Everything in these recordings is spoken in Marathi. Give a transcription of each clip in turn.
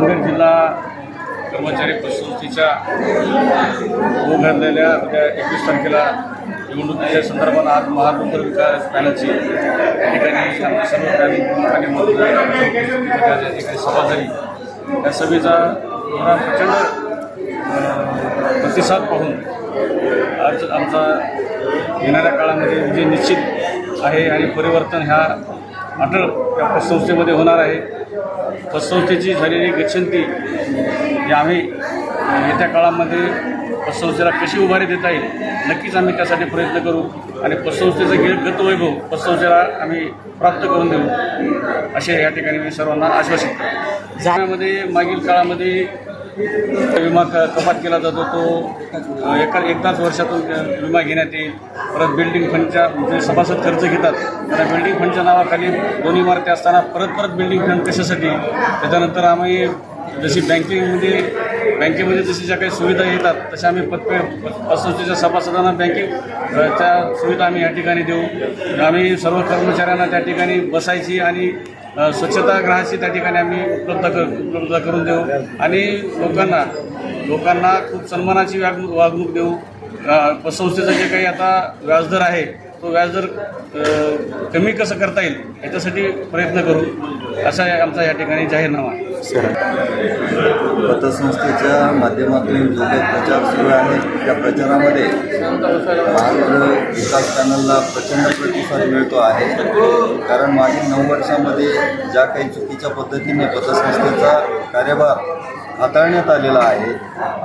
नांदेड जिल्हा कर्मचारी प्रसंस्थेच्या होऊ घातलेल्या उद्या एकवीस तारखेला निवडणुकीच्या संदर्भात आज महाराष्ट्र विकास पॅनलची या ठिकाणी आमच्या सर्व पॅनल आणि ठिकाणी सभा झाली त्या सभेचा मला प्रचंड प्रतिसाद पाहून आज आमचा येणाऱ्या काळामध्ये विजय निश्चित आहे आणि परिवर्तन ह्या अटळ या प्रसंस्थेमध्ये होणार आहे. पतसंस्थेची झालेली गच्छंती ही आम्ही येत्या काळामध्ये पतसंस्थेला कशी उभारी देता येईल नक्कीच आम्ही त्यासाठी प्रयत्न करू आणि पतसंस्थेचं गे गतवैभव पतसंस्थेला आम्ही प्राप्त करून देऊ असे या ठिकाणी मी सर्वांना आश्वासित करतो. जाण्यामध्ये मागील काळामध्ये विमा क कपात केला जातो तो एका एकदाच वर्षातून विमा घेण्यात येईल. परत बिल्डिंग फंडच्या जे सभासद खर्च घेतात त्या बिल्डिंग फंडच्या नावाखाली दोन इमारती असताना परत परत बिल्डिंग फंड कशासाठी? त्याच्यानंतर आम्ही जशी बँकिंगमध्ये बँकेमध्ये जशी ज्या काही सुविधा येतात तशा आम्ही पत असोसिएशनच्या सभासदांना बँकिंग त्या सुविधा आम्ही या ठिकाणी देऊ. आम्ही सर्व कर्मचाऱ्यांना त्या ठिकाणी बसायची आणि स्वच्छतागृहाची त्या ठिकाणी आम्ही उपलब्ध कर उपलब्ध करून देऊ. आणि लोकांना लोकांना खूप सन्मानाची वागणूक वागणूक देऊ. संस्थेचा पतसंस्थेचं जे काही आता व्याजदर आहे तो व्याजदर कमी कसं करता येईल याच्यासाठी प्रयत्न करू असा आमचा या ठिकाणी जाहीरनामा आहे. पतसंस्थेच्या माध्यमातून जो काही प्रचार सुरू आहे त्या प्रचारामध्ये महाराष्ट्र विकास पॅनलला प्रचंड प्रतिसाद मिळतो आहे. कारण मागील नऊ वर्षामध्ये ज्या काही चुकीच्या पद्धतीने पतसंस्थेचा कार्यभार हाताळण्यात आलेला आहे.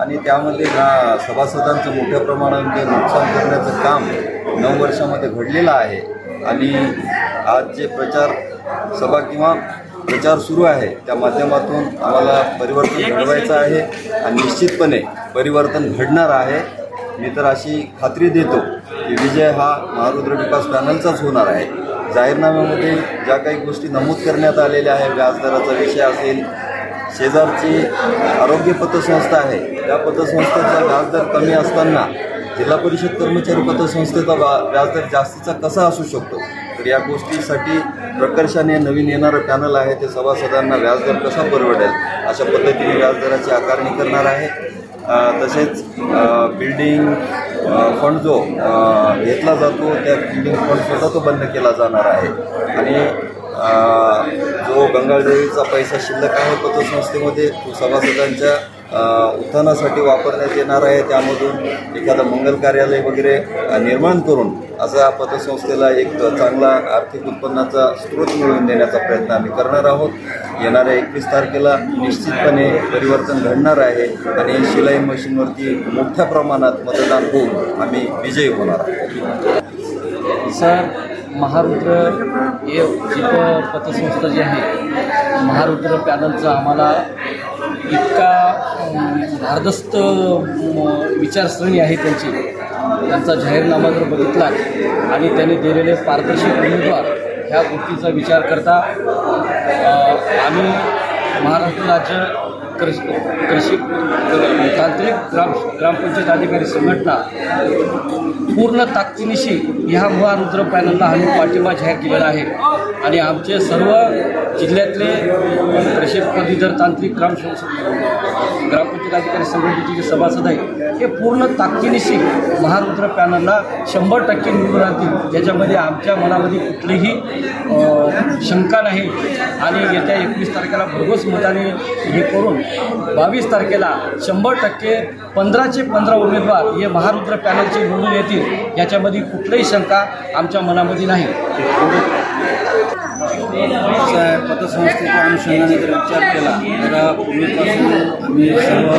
आणि त्यामध्ये ह्या सभासदांचं मोठ्या प्रमाणामध्ये नुकसान करण्याचं काम नऊ वर्षामध्ये घडलेलं आहे. आणि आज जे प्रचार सभा किंवा प्रचार सुरू आहे त्या माध्यमातून आम्हाला परिवर्तन घडवायचं आहे. आणि निश्चितपणे परिवर्तन घडणार आहे. मी तर अशी खात्री देतो की विजय हा महारुद्र विकास पॅनलचाच होणार आहे. जाहीरनाम्यामध्ये ज्या काही गोष्टी नमूद करण्यात आलेल्या आहे व्याजदराचा विषय असेल शेजारची आरोग्य पतसंस्था आहे. त्या पतसंस्थेचा व्याजदर कमी असताना जिल्हा परिषद कर्मचारी पतसंस्थेचा व्या व्याजदर जास्तीचा कसा असू शकतो? तर या गोष्टीसाठी प्रकर्षाने नवीन येणारं पॅनल आहे. ते सभासदांना व्याजदर कसा परवडेल? अशा पद्धतीने व्याजदराची आकारणी करणार आहे. तसेच बिल्डिंग फंड जो घेतला जातो त्या बिल्डिंग फंडसुद्धा तो बंद केला जाणार आहे. आणि हो गंगाळदेवीचा पैसा शिल्लक आहे पतसंस्थेमध्ये तो सभासदांच्या उत्थानासाठी वापरण्यात येणार आहे. त्यामधून एखादं मंगल कार्यालय वगैरे निर्माण करून असा पतसंस्थेला एक चांगला आर्थिक उत्पन्नाचा स्रोत मिळवून देण्याचा प्रयत्न आम्ही करणार आहोत. येणाऱ्या एकवीस तारखेला निश्चितपणे परिवर्तन घडणार आहे आणि शिलाई मशीनवरती मोठ्या प्रमाणात मतदान होऊन आम्ही विजयी होणार आहोत. सर महारुद्र हे जी पतसंस्था जी आहे महारुद्र पॅनलचं आम्हाला इतका भारदस्त धारदस्त विचारसरणी आहे त्यांची. त्यांचा जाहीरनामा जर बघितला आणि त्यांनी दिलेले पारदर्शक उमेदवार ह्या गोष्टीचा विचार करता आम्ही महाराष्ट्र राज्य कृषी कृषी तांत्रिक ग्राम ग्रामपंचायत अधिकारी संघटना पूर्ण ताकदीनिशी ह्या महारुद्र पॅनलला आम्ही पाठिंबा जाहीर केलेला आहे. आणि आमचे सर्व जिल्ह्यातले कृषी पदवीधर तांत्रिक ग्राम ग्रामपंचायत अधिकारी संघटनेचे जे सभासद आहेत हे पूर्ण ताकदीनिशी महारुद्र पॅनलला शंभर टक्के निवडून आणतील. ज्याच्यामध्ये आमच्या मनामध्ये कुठलीही शंका नाही. आणि येत्या एकवीस तारखेला भरघोस मताने हे करून बावीस तारखेला शंभर टक्के पंधराचे पंधरा उमेदवार हे महारुद्र पॅनलचे निवडून येतील याच्यामध्ये कुठलीही शंका आमच्या मनामध्ये नाही. पतसंस्थेच्या अनुषंगाने जर विचार केला तर पूर्वीपासून आम्ही सर्व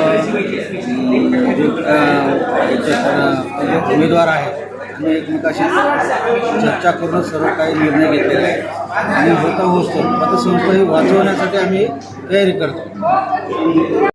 उमेदवार आहेत आम्ही एकमेकाशी चर्चा करून सर्व काही निर्णय घेतलेले आहे. आणि होता होत पतसंस्था ही वाचवण्यासाठी आम्ही तयारी करतो.